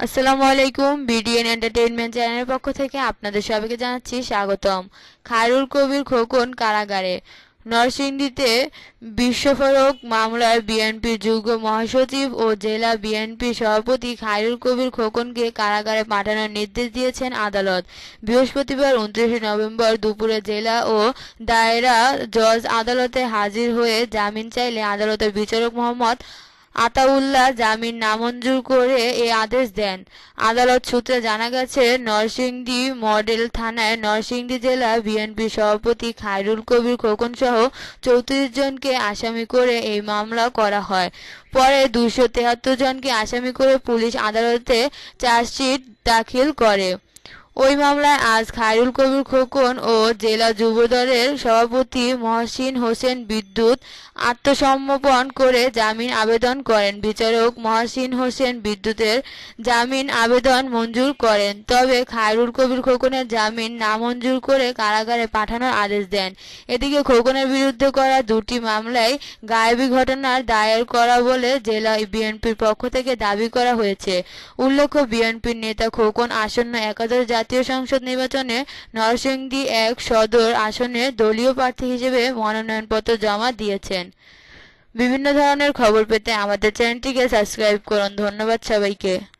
আসসালামু আলাইকুম, BDN entertainment চ্যানেলের পক্ষ থেকে আপনাদের সবাইকে জানাচ্ছি স্বাগতম। খায়রুল কবির খোকন কারাগারে। নরসিংদীতে বিস্ফোরক মামলার বিএনপির যুগ্ম মহাসচিব ও জেলা বিএনপি সভাপতি খায়রুল কবির খোকনকে কারাগারে পাঠানোর নির্দেশ দিয়েছেন আদালত। বৃহস্পতিবার উনত্রিশে নভেম্বর দুপুরে জেলা ও দায়রা জজ আদালতে হাজির হয়ে জামিন চাইলে আদালতের বিচারক মোহাম্মদ আতাউল্লাহ জামিন নামঞ্জুর করে এ আদেশ দেন। আদালত সূত্রে জানা গেছে, নরসিংদী মডেল থানায় নরসিংদী জেলা বিএনপি সভাপতি খায়রুল কবির খোকন সহ চৌত্রিশ জনকে আসামি করে এই মামলা করা হয়। পরে দুশো জনকে আসামি করে পুলিশ আদালতে চার্জশিট দাখিল করে। ওই মামলায় আজ খায়রুল কবির খোকন ও জেলা যুবদলের সভাপতি মহসিন হোসেন বিদ্যুৎ আত্মসমর্পণ করে জামিন আবেদন করেন। বিচারক মহসিন হোসেন বিদ্যুতের জামিন আবেদন মঞ্জুর করেন। তবে খায়রুল কবির খোকনের জামিন নামঞ্জুর করে কারাগারে পাঠানোর আদেশ দেন। এদিকে খোকনের বিরুদ্ধে করা দুটি মামলায় গায়েবী ঘটনার দায়ের করা বলে জেলা বিএনপির পক্ষ থেকে দাবি করা হয়েছে। উল্লেখ্য, বিএনপির নেতা খোকন আসন্ন একাদশ জাতীয় সংসদ নির্বাচনে নরসিংদী এক সদর আসনে দলীয় প্রার্থী হিসেবে মনোনয়নপত্র জমা দিয়েছেন। বিভিন্ন ধরনের খবর পেতে আমাদের চ্যানেলটিকে সাবস্ক্রাইব করুন। ধন্যবাদ সবাইকে।